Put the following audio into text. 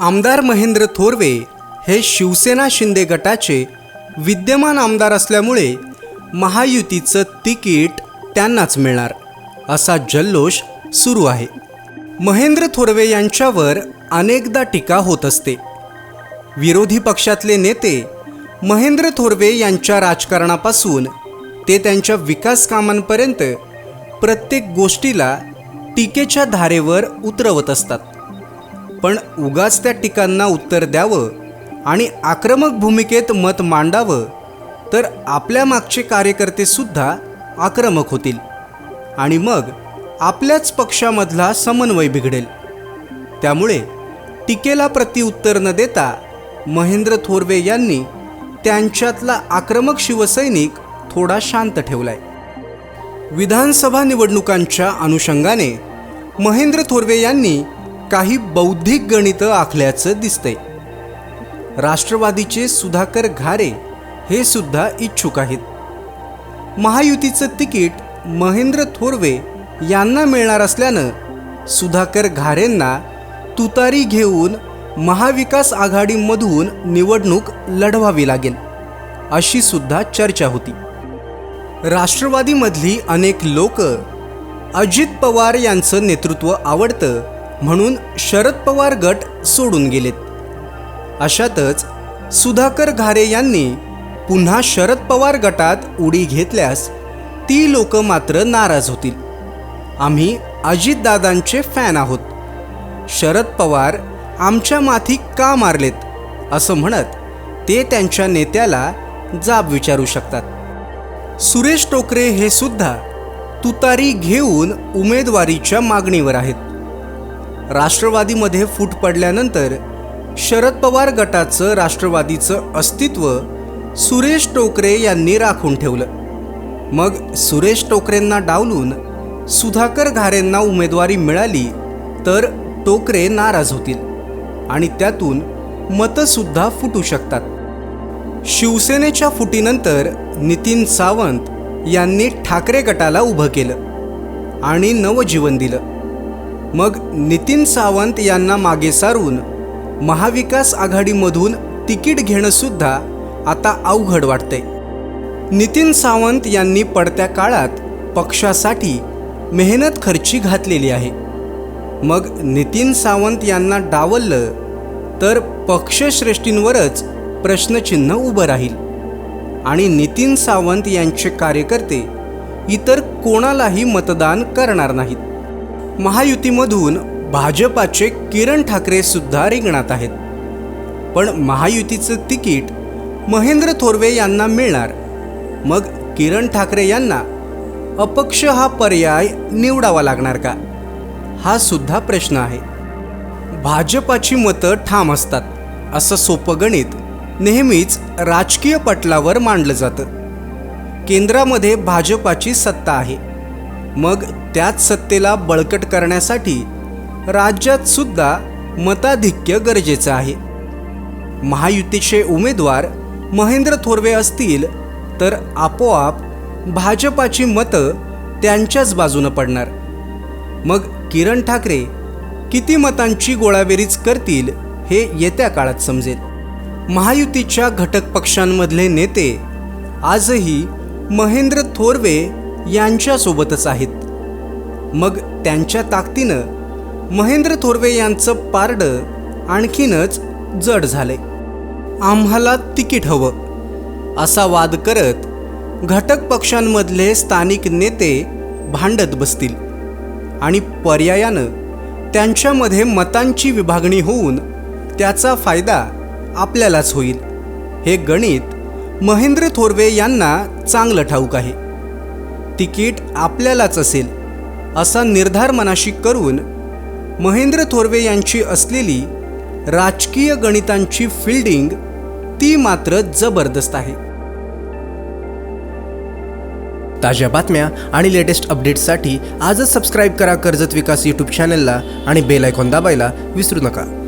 आमदार महेंद्र थोरवे हे शिवसेना शिंदे गटाचे विद्यमान आमदार असल्यामुळे महायुतीचं तिकीट त्यांनाच मिळणार असा जल्लोष सुरू आहे. महेंद्र थोरवे यांच्यावर अनेकदा टीका होत असते. विरोधी पक्षातले नेते महेंद्र थोरवे यांच्या राजकारणापासून ते त्यांच्या विकास कामांपर्यंत प्रत्येक गोष्टीला टीकेच्या धारेवर उतरवत असतात. पण उगाच त्या टीकांना उत्तर द्यावं आणि आक्रमक भूमिकेत मत मांडावं तर आपल्या मागचे कार्यकर्ते सुद्धा आक्रमक होतील. आणि मग आपल्याच पक्षामधला समन्वय बिघडेल. त्यामुळे टीकेला प्रतिउत्तर न देता महेंद्र थोरवे यांनी त्यांच्यातला आक्रमक शिवसैनिक थोडा शांत ठेवलाय. विधानसभा निवडणुकांच्या अनुषंगाने महेंद्र थोरवे यांनी काही बौद्धिक गणितं आखल्याचं दिसतंय. राष्ट्रवादीचे सुधाकर घारे हे सुद्धा इच्छुक आहेत. महायुतीचं तिकीट महेंद्र थोरवे यांना मिळणार असल्यानं सुधाकर घारेंना तुतारी घेऊन महाविकास आघाडीमधून निवडणूक लढवावी लागेल अशी सुद्धा चर्चा होती. राष्ट्रवादीमधली अनेक लोक अजित पवार यांचं नेतृत्व आवडतं म्हणून शरद पवार गट सोडून गेलेत. अशातच सुधाकर घारे यांनी पुन्हा शरद पवार गटात उडी घेतल्यास ती लोक मात्र नाराज होतील. आम्ही अजितदादांचे फॅन आहोत. शरद पवार आमच्या माथी का मारलेत? असं म्हणत ते त्यांच्या नेत्याला जाब विचारू शकतात. सुरेश टोकरे हे सुद्धा तुतारी घेऊन उमेदवारीच्या मागणीवर आहेत. राष्ट्रवादीमध्ये फूट पडल्यानंतर शरद पवार गटाचं राष्ट्रवादीचं अस्तित्व सुरेश टोकरे यांनी राखून ठेवलं. मग सुरेश टोकरेंना डावलून सुधाकर घारेंना उमेदवारी मिळाली तर टोकरे नाराज होतील आणि त्यातून मतंसुद्धा फुटू शकतात. शिवसेनेच्या फुटीनंतर नितीन सावंत यांनी ठाकरे गटाला उभं केलं आणि नवजीवन दिलं. मग नितीन सावंत यांना मागे सारून महाविकास आघाडीमधून तिकीट घेणंसुद्धा आता अवघड वाटतंय. नितीन सावंत यांनी पडत्या काळात पक्षासाठी मेहनत खर्ची घातलेली आहे. मग नितीन सावंत यांना डावललं तर पक्षश्रेष्ठींवरच प्रश्नचिन्ह उभं राहील. आणि नितीन सावंत यांचे कार्यकर्ते इतर कोणालाही मतदान करणार नाहीत. महायुतीमधून भाजपाचे किरण ठाकरे सुद्धा रिंगणात आहेत. पण महायुतीचं तिकीट महेंद्र थोरवे यांना मिळणार. मग किरण ठाकरे यांना अपक्ष हा पर्याय निवडावा लागणार का? हा सुद्धा प्रश्न आहे. भाजपाची मतं ठाम असतात असं सोपं गणित नेहमीच राजकीय पटलावर मांडलं जातं. केंद्रामध्ये भाजपाची सत्ता आहे. मग त्याच सत्तेला बळकट करण्यासाठी राज्यात सुद्धा मताधिक्य गरजेचं आहे. महायुतीचे उमेदवार महेंद्र थोरवे असतील तर आपोआप भाजपाची मतं त्यांच्याच बाजूनं पडणार. मग किरण ठाकरे किती मतांची गोळाबेरीज करतील हे येत्या काळात समजेल. महायुतीच्या घटक पक्षांमधले नेते आजही महेंद्र थोरवे यांच्यासोबतच आहेत. मग त्यांच्या ताकदीनं महेंद्र थोरवे यांचं पारडं आणखीनच जड झालंय. आम्हाला तिकीट हवं असा वाद करत घटक पक्षांमधले स्थानिक नेते भांडत बसतील आणि पर्यायानं त्यांच्यामध्ये मतांची विभागणी होऊन त्याचा फायदा आपल्यालाच होईल हे गणित महेंद्र थोरवे यांना चांगलं ठाऊक आहे. तिकीट आपल्यालाच असेल असा निर्धार मनाशी करून महेंद्र थोरवे यांची असलेली राजकीय गणितांची फिल्डिंग ती मात्र जबरदस्त आहे. ताज्या बातम्या आणि लेटेस्ट अपडेट्ससाठी आजच सबस्क्राईब करा कर्जत विकास यूट्यूब चॅनलला आणि बेल आयकॉन दाबायला विसरू नका.